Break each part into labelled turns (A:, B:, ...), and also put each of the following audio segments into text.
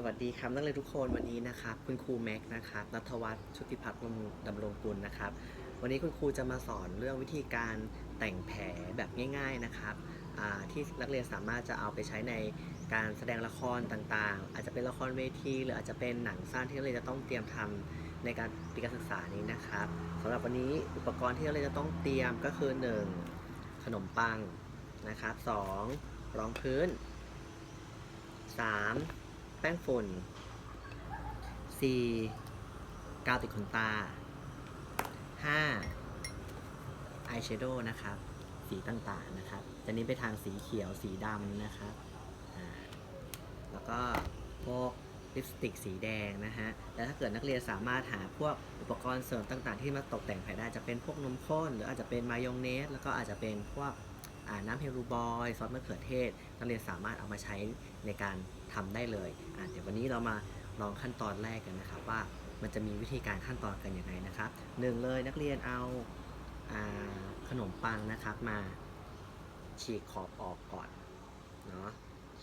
A: สวัสดีครับนักเรียนทุกคนวันนี้นะครับคุณครูแม็กซ์นะครับนัทวัฒน์ชุติพัฒน์ดำรงกุลนะครับ วันนี้คุณครูจะมาสอนเรื่องวิธีการแต่งแผลแบบง่าย ๆนะครับที่นักเรียนสามารถจะเอาไปใช้ในการแสดงละครต่างๆ อาจจะเป็นละครเวทีหรืออาจจะเป็นหนังสั้นที่นักเรียนจะต้องเตรียมทำในการปีการศึกษานี้นะครับสำหรับวันนี้อุปกรณ์ที่นักเรียนจะต้องเตรียมก็คือ 1. ขนมปังนะครับ 2. รองพื้น 3. แป้งฝุ่น 4. กาวติดขนตา 5. อายแชโดว์นะครับ สีต่างๆนะครับ จะนี้ไปทางสีเขียวสีดำนะครับ แล้วก็พวกลิปสติกสีแดงนะฮะ แล้วถ้าเกิดนักเรียนสามารถหาพวกอุปกรณ์เสริมต่างๆ ที่มาตกแต่งแผลได้จะเป็นพวกนมข้น หรืออาจจะเป็นมายองเนส แล้วก็อาจจะเป็นพวก น้ำเฮลูบอยซอสมะเขือเทศนักเรียนสามารถเอามาใช้ในการทำได้เลยเดี๋ยววันนี้เรามาลองขั้นตอนแรกกันนะครับว่ามันจะมีวิธีการขั้นตอนกันยังไงนะครับหนึ่งเลยนักเรียนเอาอาขนมปังนะครับมาฉีกขอบออกก่อนเนาะ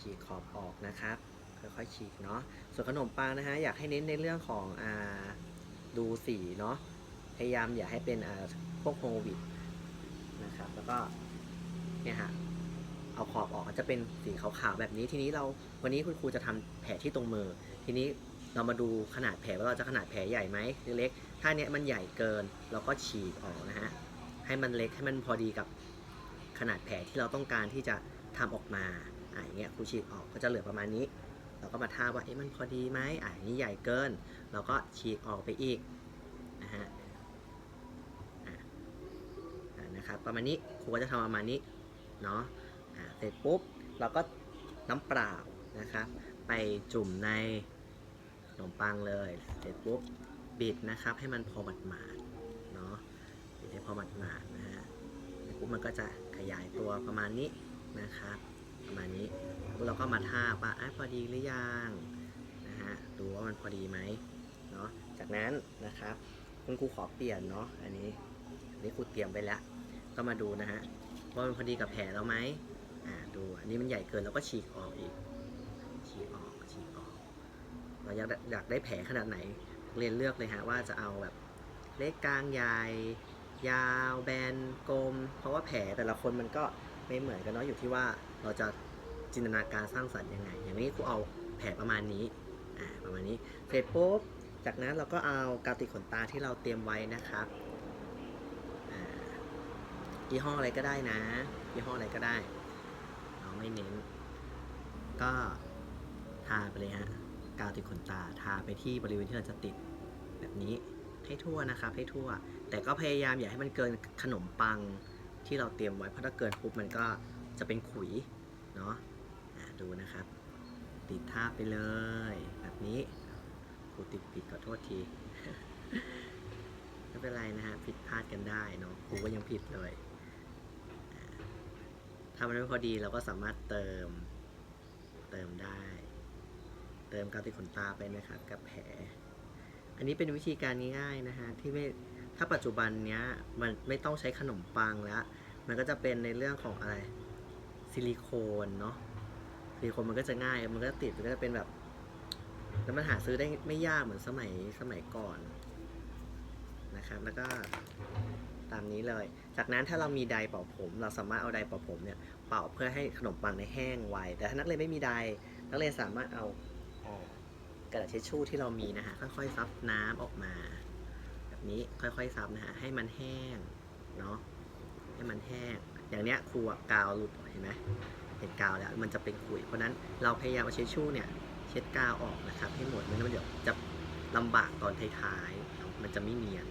A: ฉีกขอบออกนะครับค่อยๆฉีกเนาะส่วนขนมปังนะฮะอยากให้เน้นในเรื่องของอาดูสีเนาะพยายามอย่าให้เป็นพวกโควิดนะครับแล้วก็ เนี่ยฮะเอาขอบออกก็จะเป็นสีขาวๆแบบนี้ ทีนี้เราวันนี้คุณครูจะทำแผลที่ตรงมือ ทีนี้เรามาดูขนาดแผลว่าเราจะขนาดแผลใหญ่ไหมหรือเล็ก ถ้าเนี้ยมันใหญ่เกินเราก็ฉีกออกนะฮะให้มันเล็กให้มันพอดีกับขนาดแผลที่เราต้องการที่จะทำออกมาอ่าอย่างเงี้ยครูฉีกออกก็จะเหลือประมาณนี้ เราก็มาทาว่าเอ๊ะมันพอดีไหมอ่าอย่างนี้ใหญ่เกิน เราก็ฉีกออกไปอีกนะฮะอ่านะครับประมาณนี้ครูก็จะทำประมาณนี้ เนาะเสร็จปุ๊บเราก็น้ำเปล่านะครับ ไปจุ่มในขนมปังเลย เสร็จปุ๊บบิดนะครับให้มันพอหมาดๆเนาะบิดให้พอหมาดๆนะฮะปุ๊บมันก็จะขยายตัวประมาณนี้นะครับประมาณนี้แล้วเราก็มาทาบว่าอพอดีหรือยังนะฮะดูว่ามันพอดีไหมเนาะจากนั้นนะครับคุณครูขอเปลี่ยนเนาะอันนี้อันนี้ครูเตรียมไปแล้ว ก็มาดูนะฮะ ว่ามันพอดีกับแผลเราไหมอ่าดูอันนี้มันใหญ่เกินเราก็ฉีกออกอีก ฉีกออกฉีกออก เราอยากอยากได้แผลขนาดไหนเรียนเลือกเลยฮะว่าจะเอาแบบเล็กกลางใหญ่ยาวแบนกลม เพราะว่าแผลแต่ละคนมันก็ไม่เหมือนกันเนาะอยู่ที่ว่าเราจะจินตนาการสร้างสรรค์ยังไง อย่างนี้กูเอาแผลประมาณนี้อ่าประมาณนี้เสร็จปุ๊บจากนั้นเราก็เอากาวติดขนตาที่เราเตรียมไว้นะครับ ยี่ห้ออะไรก็ได้นะยี่ห้ออะไรก็ได้เราไม่เน้น ก็ทาไปเลยฮะกาวติดขนตาทาไปที่บริเวณที่เราจะติดแบบนี้ให้ทั่วนะครับให้ทั่ว แต่ก็พยายามอย่าให้มันเกินขนมปังที่เราเตรียมไว้เพราะถ้าเกินปุ๊บมันก็จะเป็นขุยเนาะะดูนะครับ ติดทาไปเลย แบบนี้ครูติดผิดขอโทษทีไม่เป็นไรนะฮะผิดพลาดกันได้เนาะครูก็ยังผิดเลย ถ้ามันไม่พอดีเราก็สามารถเติม เติมได้ เติมกาวติดขนตาไปนะครับกับแผล อันนี้เป็นวิธีการง่ายๆนะฮะที่ไม่ถ้าปัจจุบันเนี้ยมันไม่ต้องใช้ขนมปังแล้ว มันก็จะเป็นในเรื่องของอะไรซิลิโคนเนาะซิลิโคนมันก็จะง่าย มันก็ติดมันก็จะเป็นแบบแล้วมันหาซื้อได้ไม่ยากเหมือนสมัยสมัยก่อนนะครับ แล้วก็ ตามนี้เลย จากนั้นถ้าเรามีไดเป่าผม เราสามารถเอาไดเป่าผมเนี่ยเป่าเพื่อให้ขนมปังในแห้งไว แต่ถ้านักเรียนไม่มีไดนักเรียนสามารถเอากระดาษเช็ดชู่ที่เรามีนะฮะค่อยๆซับน้ำออกมา แบบนี้ค่อยๆซับนะฮะให้มันแห้งเนาะให้มันแห้ง อย่างเนี้ยครูกาวหลุดเห็นไหมเห็นกาวแล้วมันจะเป็นขุยเพราะนั้นเราพยายามเอาเช็ดชู่เนี่ยเช็ดกาวออกนะครับให้หมดไม่งั้นมันเดี๋ยวจะลำบากตอนท้ายๆเนาะมันจะไม่เนียน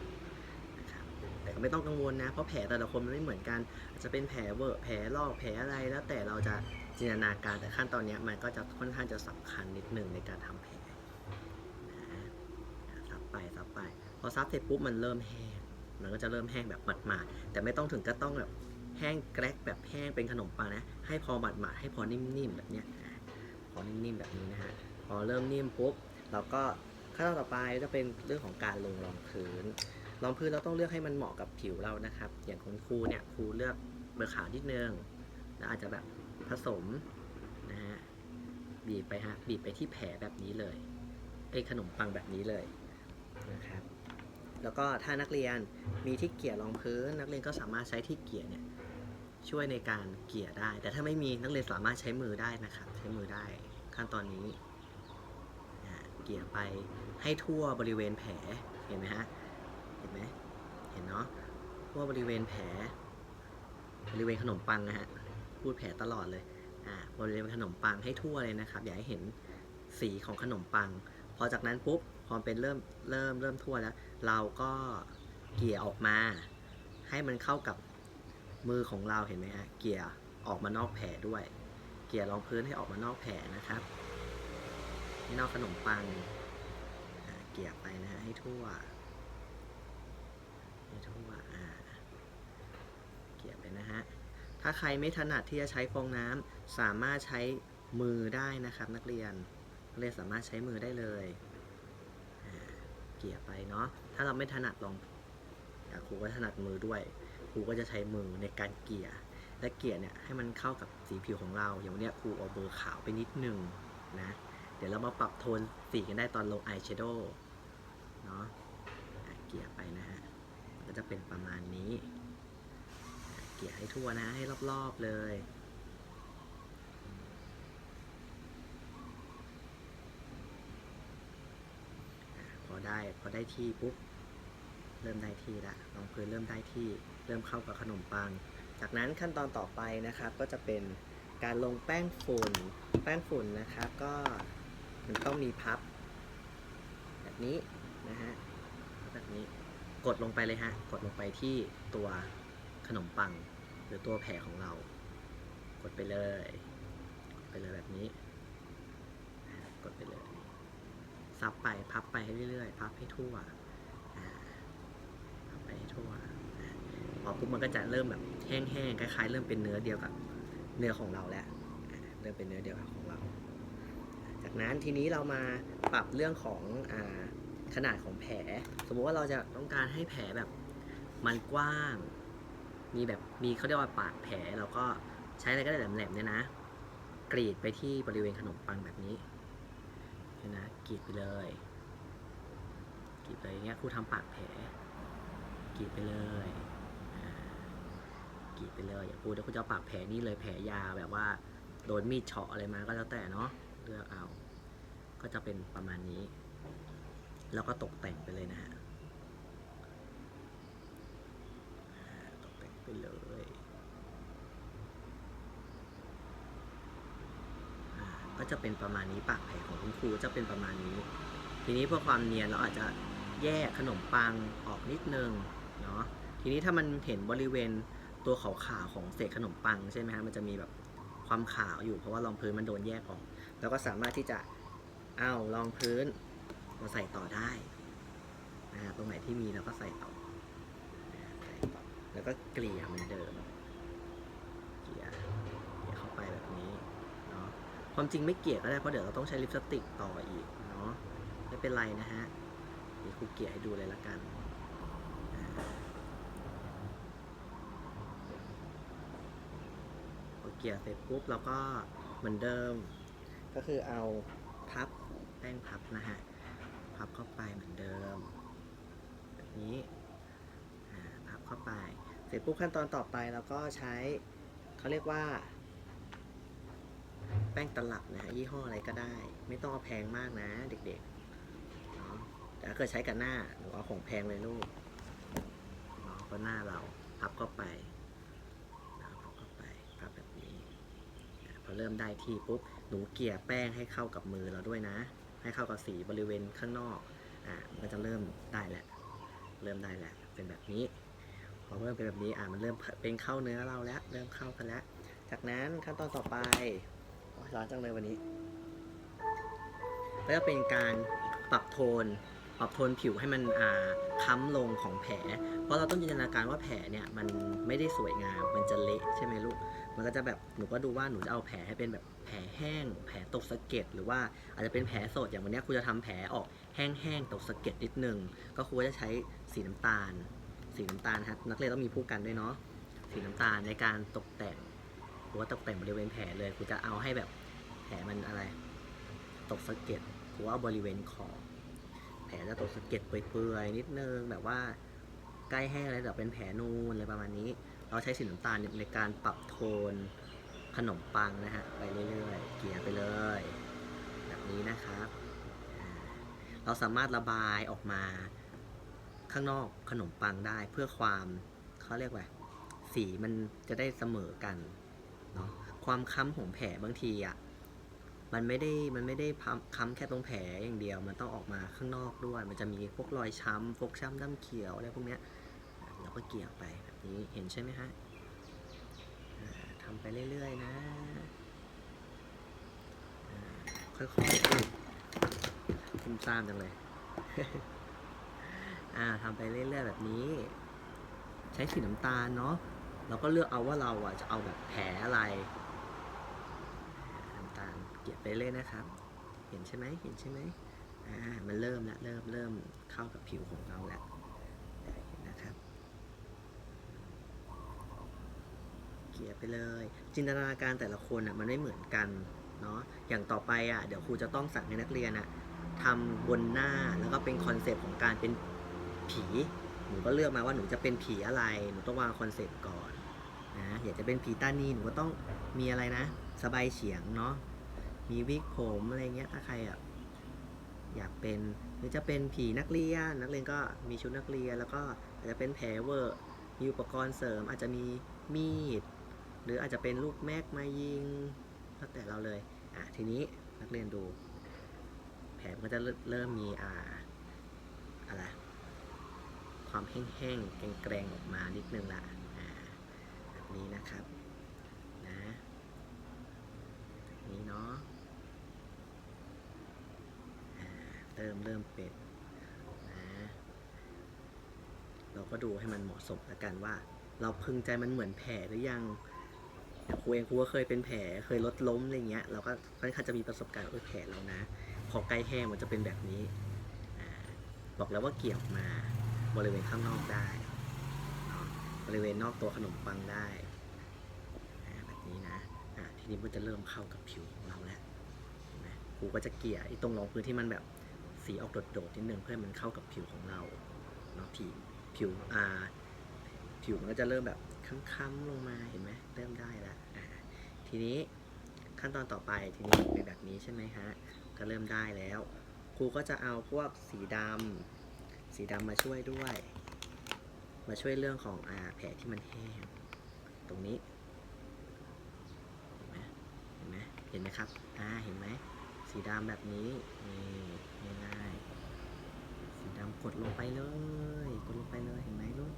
A: ไม่ต้องกังวลนะ เพราะแผลแต่ละคนมันไม่เหมือนกัน อาจจะเป็นแผลเวอะแผลลอกแผลอะไรแล้วแต่เราจะจินตนาการแต่ขั้นตอนนี้มันก็จะค่อนข้างจะสำคัญนิดหนึ่งในการทำแผลนะซับไปซับไป พอซับเสร็จปุ๊บมันเริ่มแห้งมันก็จะเริ่มแห้งแบบหมาดๆแต่ไม่ต้องถึงก็ต้องแบบแห้งแกรกแบบแห้งเป็นขนมปังนะ ให้พอหมาดๆให้พอนิ่มๆแบบเนี้ยพอนิ่มๆแบบนี้นะฮะพอเริ่มนิ่มปุ๊บเราก็ขั้นตอนต่อไปจะเป็นเรื่องของการลงรองพื้น รองพื้นเราต้องเลือกให้มันเหมาะกับผิวเรานะครับ อย่างของครูเนี่ยครูเลือกเบอร์ขาวนิดนึงแล้วอาจจะแบบผสมนะฮะบีบไปฮะบีบไปที่แผลแบบนี้เลยไอ้ขนมปังแบบนี้เลยนะครับ แล้วก็ถ้านักเรียนมีที่เกี่ยรองพื้น นักเรียนก็สามารถใช้ที่เกี่ยเนี่ยช่วยในการเกี่ยได้ แต่ถ้าไม่มีนักเรียนสามารถใช้มือได้นะครับ ใช้มือได้ขั้นตอนนี้เกี่ยไปให้ทั่วบริเวณแผลเห็นไหมฮะ ไหมเห็นเนาะทั่วบริเวณแผล บริเวณขนมปังนะฮะพูดแผลตลอดเลยอ่าบริเวณขนมปังให้ทั่วเลยนะครับ อย่าให้เห็นสีของขนมปัง พอจากนั้นปุ๊บพอเป็นเริ่มเริ่มเริ่มทั่วแล้ว เราก็เกี่ยออกมา ให้มันเข้ากับมือของเราเห็นไหมฮะเกี่ยออกมานอกแผลด้วย เกี่ยรองพื้นให้ออกมานอกแผลนะครับให้นอกขนมปังเกี่ยไปนะฮะให้ทั่วให้ทั่วอ่าเกี่ยไปนะฮะ ถ้าใครไม่ถนัดที่จะใช้ฟองน้ำสามารถใช้มือได้นะครับ นักเรียนนักเรียนสามารถใช้มือได้เลยเกี่ยไปเนาะถ้าเราไม่ถนัดลองครูก็ถนัดมือด้วยครูก็จะใช้มือในการเกี่ยและเกี่ยเนี่ยให้มันเข้ากับสีผิวของเรา อย่างวันเนี้ยครูเอาเบอร์ขาวไปนิดนึงนะเดี๋ยวเรามาปรับโทนสีกันได้ตอนลงอายแชโดว์เนาะเกี่ยไปนะฮะก็จะเป็นประมาณนี้ เกี่ยให้ทั่วนะให้รอบๆเลยพอได้พอได้ที่ปุ๊บเริ่มได้ที่ละรองพื้นเริ่มได้ที่เริ่มเข้ากับขนมปัง จากนั้นขั้นตอนต่อไปนะครับ ก็จะเป็นการลงแป้งฝุ่น แป้งฝุ่นนะครับก็มันต้องมีพับ แบบนี้นะฮะแบบนี้กดลงไปเลยฮะ กดลงไปที่ตัว ขนมปัง หรือตัวแผ่ของเรา กดไปเลยกดไปเลยแบบนี้กดไปเลยซับไปพับไปให้เรื่อยๆ พับให้ทั่วพับไปให้ทั่วอ่าพอปุ๊บมันก็จะเริ่มแบบแห้งๆคล้ายๆ เริ่มเป็นเนื้อเดียวกับเนื้อของเราแล้วเริ่มเป็นเนื้อเดียวกับของเรา จากนั้นทีนี้เรามาปรับเรื่องของอขนาดของแผล สมมุติว่าเราจะต้องการให้แผลแบบมันกว้าง มีแบบมีเขาเรียกว่าปาดแผลเราก็ใช้อะไรก็ได้แหลมๆเนี่ยนะ กรีดไปที่บริเวณขนมปังแบบนี้เนี่ยนะกรีดไปเลยกรีดไปอย่างเงี้ยครูทำปากแผลกรีดไปเลยกรีดไปเลยอย่าพูดเดี๋ยวครูจะปากแผลนี่เลยแผลยาวแบบว่าโดนมีดเฉาะอะไรมาก็แล้วแต่เนาะเลือกเอา ก็จะเป็นประมาณนี้ แล้วก็ตกแต่งไปเลยนะฮะอ่าตกแต่งไปเลยอ่าก็ จะเป็นประมาณนี้ปากแผลของคุณครูจะเป็นประมาณนี้ ทีนี้เพื่อความเนียนเราอาจจะแยกขนมปังออกนิดนึงเนาะทีนี้ถ้ามันเห็นบริเวณตัวขาวๆของเศษขนมปังใช่ไหมฮะมันจะมีแบบความขาวอยู่เพราะว่ารองพื้นมันโดนแยกออก แล้วก็สามารถที่จะเอารองพื้นมาใส่ต่อได้นะฮะตรงไหนที่มีเราก็ใส่ต่อ แล้วก็เกลี่ยเหมือนเดิม เกลี่ยเกลี่ยเข้าไปแบบนี้เนาะ ความจริงไม่เกลี่ยก็ได้เพราะเดี๋ยวเราต้องใช้ลิปสติกต่ออีกเนาะไม่เป็นไรนะฮะเดี๋ยวครูเกลี่ยให้ดูเลยละกันพอเกลี่ยเสร็จปุ๊บเราก็เหมือนเดิม ก็คือเอาพับแป้งพับนะฮะพับเข้าไปเหมือนเดิมแบบนี้พับเข้าไป เสร็จปุ๊บขั้นตอนต่อไปเราก็ใช้เขาเรียกว่า แป้งตลับนะฮะยี่ห้ออะไรก็ได้ ไม่ต้องเอาแพงมากนะเด็กๆแต่ถ้าเกิดใช้กับหน้าหนูเอาของแพงเลยลูกเนาะก็หน้าเราพับเข้าไปนะพับเข้าไปพับแบบนี้ พอเริ่มได้ที่ปุ๊บหนูเกลี่ยแป้งให้เข้ากับมือเราด้วยนะ ให้เข้ากับสีบริเวณข้างนอกอะมันจะเริ่มได้แหล้วเริ่มได้แหล้วเป็นแบบนี้พอเริ่มเป็นแบบนี้อะมันเริ่มเป็นเข้าเนื้อเราแล้ว เริ่มเข้ากันแล้ว จากนั้นขั้นตอนต่อไป ร้อนจังเลยวันนี้ก็จะเป็นการปรับโทน ปรับโทนผิวให้มันอ่าค้ำลงของแผล เพราะเราต้องจินตนาการว่าแผลเนี่ยมันไม่ได้สวยงาม มันจะเละใช่ไหมลูก มันก็จะแบบหนูก็ดูว่าหนูจะเอาแผลให้เป็นแบบแผลแห้ง แผลตกสะเก็ดหรือว่าอาจจะเป็นแผลสดอย่างวันนี้ครูจะทำแผลออกแห้งๆตกสะเก็ดนิดนึง ก็ครูจะใช้สีน้ำตาล สีน้ำตาลครับนักเรียนต้องมีผู้กันด้วยเนาะสีน้ำตาลในการตกแต่ง รือว่าตกแต่งบริเวณแผลเลยครูจะเอาให้แบบแผลมันอะไร ตกสะเก็ดหรือว่าบริเวณคอแผลจะตกสะเก็ดเปื่อยๆนิดนึงแบบว่าใกล้แห้งแล้วแต่เป็นแผลนูนอะไรประมาณนี้ เราใช้สีน้ำตาลในการปรับโทนขนมปังนะฮะไปเรื่อยๆเกลี่ยไปเลย แบบนี้นะครับ เราสามารถระบายออกมาข้างนอกขนมปังได้เพื่อความเขาเรียกว่า สีมันจะได้เสมอกัน เนาะความค้ำของแผลบางทีอะมันไม่ได้มันไม่ได้ค้ำแค่ตรงแผลอย่างเดียว มันต้องออกมาข้างนอกด้วย มันจะมีพวกรอยช้ำฟกช้ำดำเขียวอะไรพวกเนี้ยเราก็เกี่ยวไปแบบนี้เห็นใช่ไหมฮะทำไปเรื่อยๆนะค่อยๆคุ้มซ่ามจังเลยอ่าทำไปเรื่อยๆแบบนี้ ใช้สีน้ำตาลเนาะ เราก็เลือกเอาว่าเราอะจะเอาแบบแผลอะไรน้ำตาลเกลี่ยไปเลยนะครับ เห็นใช่ไหมเห็นใช่ไหมอ่ามันเริ่มละเริ่มเริ่มเข้ากับผิวของเราแล้วเห็นะครับเกลี่ยไปเลย จินตนาการแต่ละคนอะมันไม่เหมือนกันเนาะอย่างต่อไปอะเดี๋ยวครูจะต้องสั่งให้นักเรียนอะทำบนหน้าแล้วก็เป็นคอนเซปต์ของการเป็นผีหนูก็เลือกมาว่าหนูจะเป็นผีอะไร หนูต้องวางคอนเซปต์ก่อน อยากจะเป็นผีตานีหนูก็ต้องมีอะไรนะ สบายเฉียงเนาะมีวิกผมอะไรเงี้ยถ้าใครอะอยากเป็นหรือจะเป็นผีนักเรียนนักเรียนก็มีชุดนักเรียน แล้วก็อาจจะเป็นแผลเวอร์มีอุปกรณ์เสริม อาจจะมีมีด หรืออาจจะเป็นลูกแม็กมายิงแล้วแต่เราเลยอะทีนี้นักเรียนดู แผลก็จะเริ่มมีอ่าอะไรความแห้งๆแกรงๆออกมานิดนึงละ นี้นะครับนะนี้เนาะเริ่มเริ่มเป็นนะเราก็ดูให้มันเหมาะสมแล้วกันว่า เราพึงใจมันเหมือนแผลหรือยังครูเองครูก็เคยเป็นแผลเคยรถล้มอะไรเงี้ยเราก็ค่อนข้างจะมีประสบการณ์ว่าเออแผลเรานะพอใกล้แห้งมันจะเป็นแบบนี้อบอกแล้วว่าเกี่ยวมาบริเวณข้างนอกได้ บริเวณนอกตัวขนมปังได้แบบนี้นะทีนี้มันจะเริ่มเข้ากับผิวของเราแล้วนะครูก็จะเกลี่ยไอ้ตรงรองพื้นที่มันแบบสีออกโดดๆนิดนึงเพื่อให้มันเข้ากับผิวของเราเนาะผิวผิวอ่าผิวมันก็จะเริ่มแบบค้ำๆลงมาเห็นไหมเริ่มได้แล้วทีนี้ขั้นตอนต่อไปทีนี้เป็นแบบนี้ใช่ไหมฮะก็เริ่มได้แล้ว ครูก็จะเอาพวกสีดำสีดำมาช่วยด้วย มาช่วยเรื่องของอแผลที่มันแห้ง ตรงนี้เห็นไหมเห็นไหมครับอ่าเห็นไหมสีดำแบบนี้นี่ง่ายๆสีดำกดลงไปเลย กดลงไปเลยเห็นไหมลูก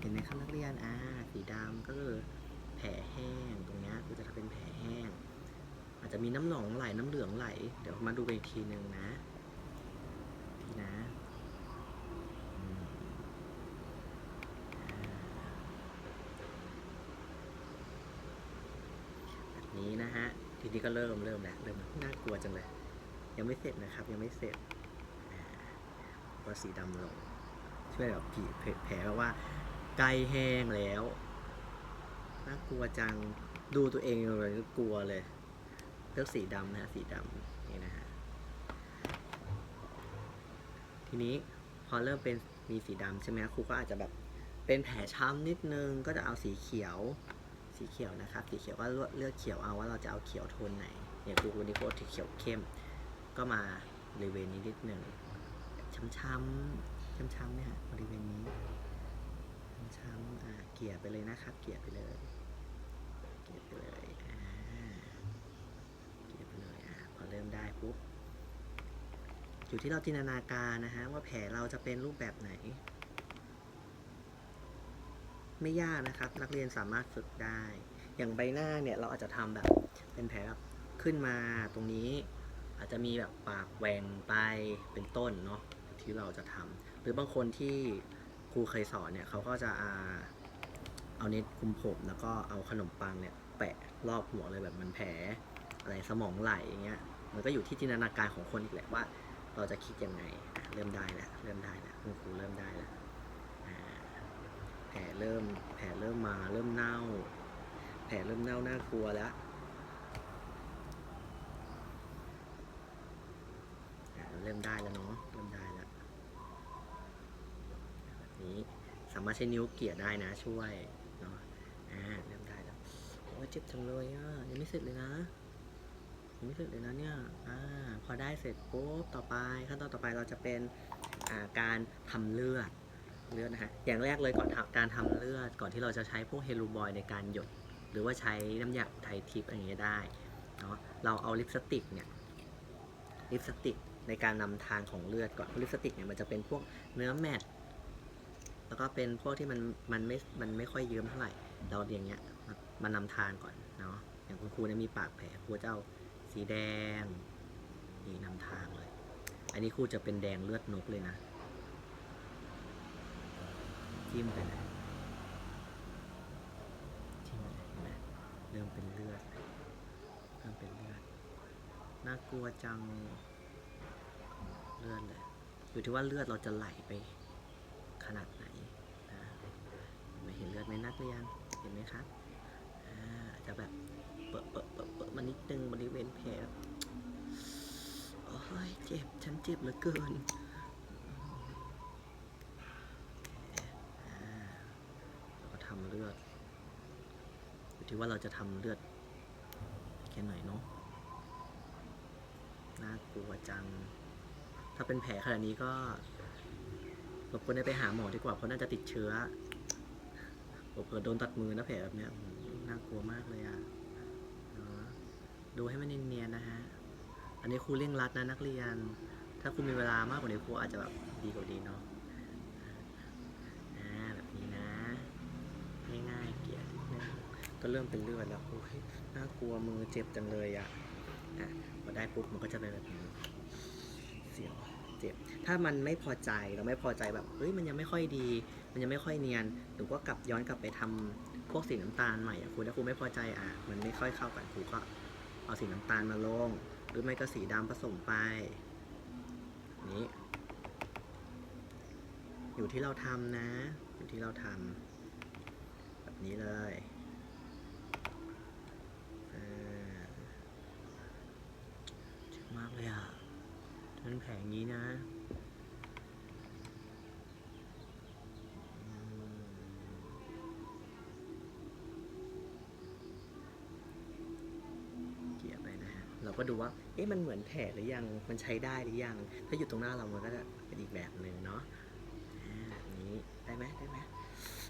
A: เห็นไหมครับนักเรียนอ่าสีดำก็คือแผลแห้งตรงนี้ยคือจะทำเป็นแผลแห้ง อาจจะมีน้ำหนองไหลน้ำเหลืองไหล เดี๋ยวมาดูกันอีกทีหนึ่งนะนี่นะ อืมแบบนี้นะฮะ ที นี้ก็เริ่มเริ่มแล้วเริ่มน่ากลัวจังเลย ยังไม่เสร็จนะครับ ยังไม่เสร็จก็สีดำลง ช่วยแบบผีแผลแบบว่าใกล้แห้งแล้วน่ากลัวจังดูตัวเองเลยก็กลัวเลยเลือกสีดำนะฮะสีดำนี่นะฮะทีนี้พอเริ่มเป็นมีสีดำใช่ไหมครูก็อาจจะแบบเป็นแผลช้ำนิดนึงก็จะเอาสีเขียว สีเขียวนะครับ สีเขียวก็เลือกเลือกเขียวเอาว่าเราจะเอาเขียวโทนไหนอย่างครูวันนี้ครูเอาสีเขียวเข้ม ก็มาบริเวณนี้นิดหนึ่งช้ำช้ำช้ำช้ำๆเนี่ยฮะบริเวณนี้ช้ำช้ำๆอ่าเกลี่ยไปเลยนะครับ เกลี่ยไปเลย เกลี่ยไปเลยอ่าเกลี่ยไปเลยอ่าพอเริ่มได้ปุ๊บอยู่ที่เราจินตนาการนะฮะว่าแผลเราจะเป็นรูปแบบไหน ไม่ยากนะครับ นักเรียนสามารถฝึกได้ อย่างใบหน้าเนี่ยเราอาจจะทำแบบเป็นแผลแบบขึ้นมาตรงนี้ อาจจะมีแบบปากแหว่งไปเป็นต้นเนาะที่เราจะทำหรือบางคนที่ครูเคยสอนเนี่ยเขาก็จะอาเอาเน็ตคุมผมแล้วก็เอาขนมปังเนี่ยแปะรอบหัวเลยแบบมันแผลอะไรสมองไหลอย่างเงี้ยมันก็อยู่ที่จินตนาการของคนอีกแหละว่า เราจะคิดยังไงเริ่มได้แล้วเริ่มได้แล้วคุณครูเริ่มได้แล้ว แผลเริ่ม แผลเริ่มมา เริ่มเน่า แผลเริ่มเน่าน่ากลัวแล้วเริ่มได้แล้วเนาะ เริ่มได้แล้วแบบนี้ สามารถใช้นิ้วเกี่ยได้นะช่วย เนาะ อ่า เริ่มได้แล้ว โอ้ยเจ็บจังเลยอะ ยังไม่เสร็จเลยนะ ยังไม่เสร็จเลยนะเนี่ย อ่า พอได้เสร็จปุ๊บ ต่อไปขั้นตอนต่อไปเราจะเป็น อ่า การทำเลือด เลือดนะฮะอย่างแรกเลยก่อนทำการทำเลือดก่อนที่เราจะใช้พวกเฮลูบอยในการหยด หรือว่าใช้น้ำยาอุทัยทิพย์อะไรอย่างเงี้ยได้เนาะเราเอาลิปสติกเนี่ยลิปสติกในการนำทางของเลือดก่อนลิปสติกเนี่ยมันจะเป็นพวกเนื้อแมตต์แล้วก็เป็นพวกที่มันมันไม่มันไม่ค่อยเยิ้มเท่าไหร่เราอย่างเงี้ยมามานำทางก่อนเนาะอย่างคุณครูเนี่ยมีปากแผลครูจะเอาสีแดงนี่นำทางเลย อันนี้ครูจะเป็นแดงเลือดนกเลยนะ จิ้มไปเลยจิ้มเลยนไหมเริ่มเป็นเลือดเริ่มเป็นเลือดน่ากลัวจังเลือดเลยอยู่ที่ว่าเลือดเราจะไหลไปขนาดไหนนะไม่เห็นเลือดไหมนักเรียนเห็นไหมครับอาจะแบบเปอะเปอะเปอะเปอะมานิดนึงบริเวณแผลโอ้ยเจ็บฉันเจ็บเหลือเกินอ่าแล้วก็ทำเลือด อยู่ที่ว่าเราจะทำเลือดแค่หน่อยเนาะน่ากลัวจัง ถ้าเป็นแผลขนาดนี้ก็รบกวนได้ไปหาหมอดีกว่าเพราะน่าจะติดเชื้อผมเกิดโดนตัดมือนะแผลแบบเนี้ยน่ากลัวมากเลยอะเนาะดูให้มันเนียนๆนะฮะ อันนี้ครูเร่งรัดนะนักเรียน ถ้าครูมีเวลามากกว่านี้ครูอาจจะแบบดีกว่าดีเนาะอ่าแบบนี้นะ ง่ายๆเกลี่ยนิดนึง ก็เริ่มเป็นเลือดแล้วโอ้ยน่ากลัวมือเจ็บจังเลยอะอะพอได้ปุ๊บมันก็จะเป็นแบบนี้เสียวเจ็บ ถ้ามันไม่พอใจเราไม่พอใจแบบเฮ้ยมันยังไม่ค่อยดี มันยังไม่ค่อยเนียนหนูก็กลับย้อนกลับไปทำพวกสีน้ำตาลใหม่อะครูถ้าครูไม่พอใจอะมันไม่ค่อยเข้ากันครูก็เอาสีน้ำตาลมาลง หรือไม่ก็สีดำผสมไปนี้อยู่ที่เราทำนะ อยู่ที่เราทำแบบนี้เลยอ่าเจ็บ มากเลยอะเป็นแผลอย่างนี้นะเกี่ยไปนะฮะเราก็ดูว่า เอ๊ะ มันเหมือนแผลหรือยัง มันใช้ได้หรือยัง ถ้าอยู่ตรงหน้าเรา มันก็จะเป็นอีกแบบหนึ่งเนาะแบบนี้ ได้ไหมได้ไหม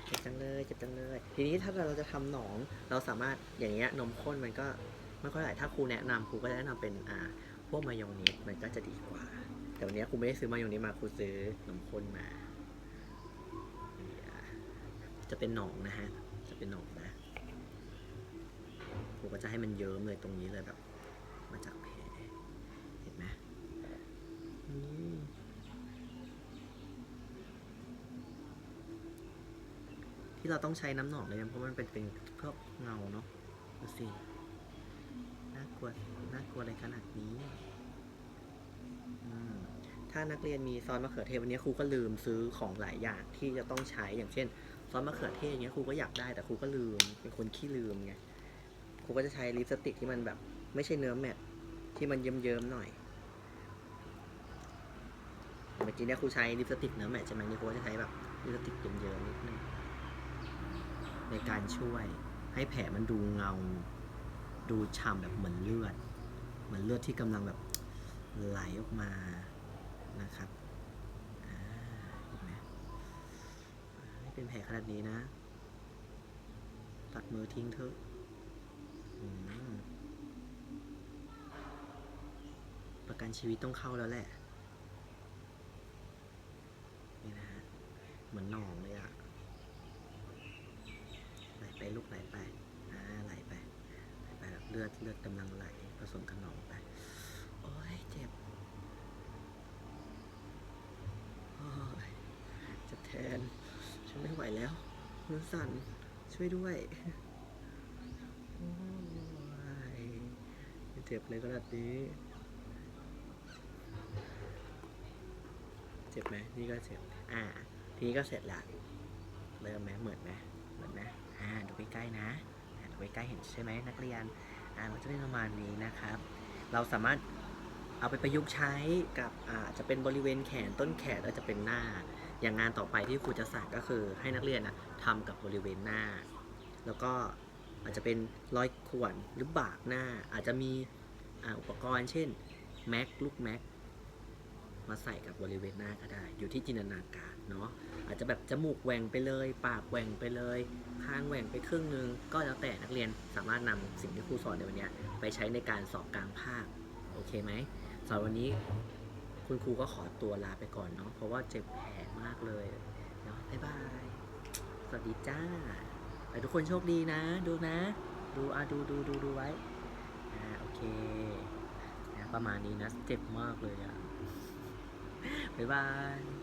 A: เจ็บจังเลยเจ็บจังเลย ทีนี้ถ้าเราจะทำหนอง เราสามารถอย่างเงี้ยนมข้นมันก็ไม่ค่อยไหลถ้าครูแนะนำครูก็จะแนะนำเป็นอ่า พวกมายองเนสมันก็จะดีกว่า แต่วันนี้ครูไม่ได้ซื้อมายองเนสมาครูซื้อนมข้นมา จะเป็นหนองนะฮะ จะเป็นหนองนะครูก็จะให้มันเยิ้มเลยตรงนี้เลยแบบ มาจากแผลเห็นไหมที่เราต้องใช้น้ำหนองเลยนะเพราะมันเป็นเป็นพวกเงาเนาะดูสิน่ากลัว กลัวอะไรขนาดนี้ถ้านักเรียนมีซอสมะเขือเทศวันนี้ครูก็ลืมซื้อของหลายอย่างที่จะต้องใช้อย่างเช่นซอสมะเขือเทศอย่างเงี้ยครูก็อยากได้แต่ครูก็ลืมเป็นคนขี้ลืมไงครูก็จะใช้ลิปสติกที่มันแบบ ไม่ใช่เนื้อแมตต์ที่มันเยิ้มๆหน่อยเมื่อกี้เนี่ยครูใช้ลิปสติกเนื้อแมตต์ใช่ไหมนี่ครูก็จะใช้แบบลิปสติกเยิ้มๆนิดนึงในการช่วยให้แผลมันดูเงา ดูฉ่ำแบบเหมือนเลือด เหมือนเลือดที่กำลังแบบไหลออกมานะครับเห็นไม่เป็นแผลขนาดนี้นะ ตัดมือทิ้งเถอะประกันชีวิตต้องเข้าแล้วแหละนี่นะฮะเหมือนหนองเลยอะไหลไปลูกไหลไปอ่าไหลไปไหลไปแบบเลือดเลือดกำลังไหล ผสมกับหนองไป โอ้ยเจ็บ โอ้ยจะแทน ฉันไม่ไหวแล้วมือสั่น ช่วยด้วยโอ้ยเจ็บเลยขนาดนี้ เจ็บไหมนี่ก็เจ็บ อ่า ทีนี้ก็เสร็จละเริ่มไหมเหมือนไหมเหมือนไหมอ่า ดูใกล้ๆนะ ดูใกล้ๆเห็นใช่ไหมนักเรียน อ่ามันจะเป็นประมาณนี้นะครับ เราสามารถเอาไปประยุกต์ใช้กับอาจจะเป็นบริเวณแขนต้นแขนอาจจะเป็นหน้า อย่างงานต่อไปที่ครูจะสั่งก็คือให้นักเรียนนะทำกับบริเวณหน้า แล้วก็อาจจะเป็นรอยข่วนหรือบากหน้า อาจจะมีอุปกรณ์เช่นแม็กลูกแม็ก มาใส่กับบริเวณหน้าก็ได้ อยู่ที่จินตนาการเนาะอาจจะแบบจมูกแหว่งไปเลย ปากแหว่งไปเลยคางแหว่งไปครึ่งนึง ก็แล้วแต่นักเรียนสามารถนำสิ่งที่ครูสอนในวันเนี้ยไปใช้ในการสอบกลางภาคโอเคไหมสำหรับวันนี้คุณครูก็ขอตัวลาไปก่อนเนาะเพราะว่าเจ็บแผลมากเลยเนาะบ๊ายบายสวัสดีจ้าไปทุกคนโชคดีนะ ดูนะ ดูอะดูดูดูดูไว้อ่าโอเคนะประมาณนี้นะเจ็บมากเลยอะ บ๊ายบาย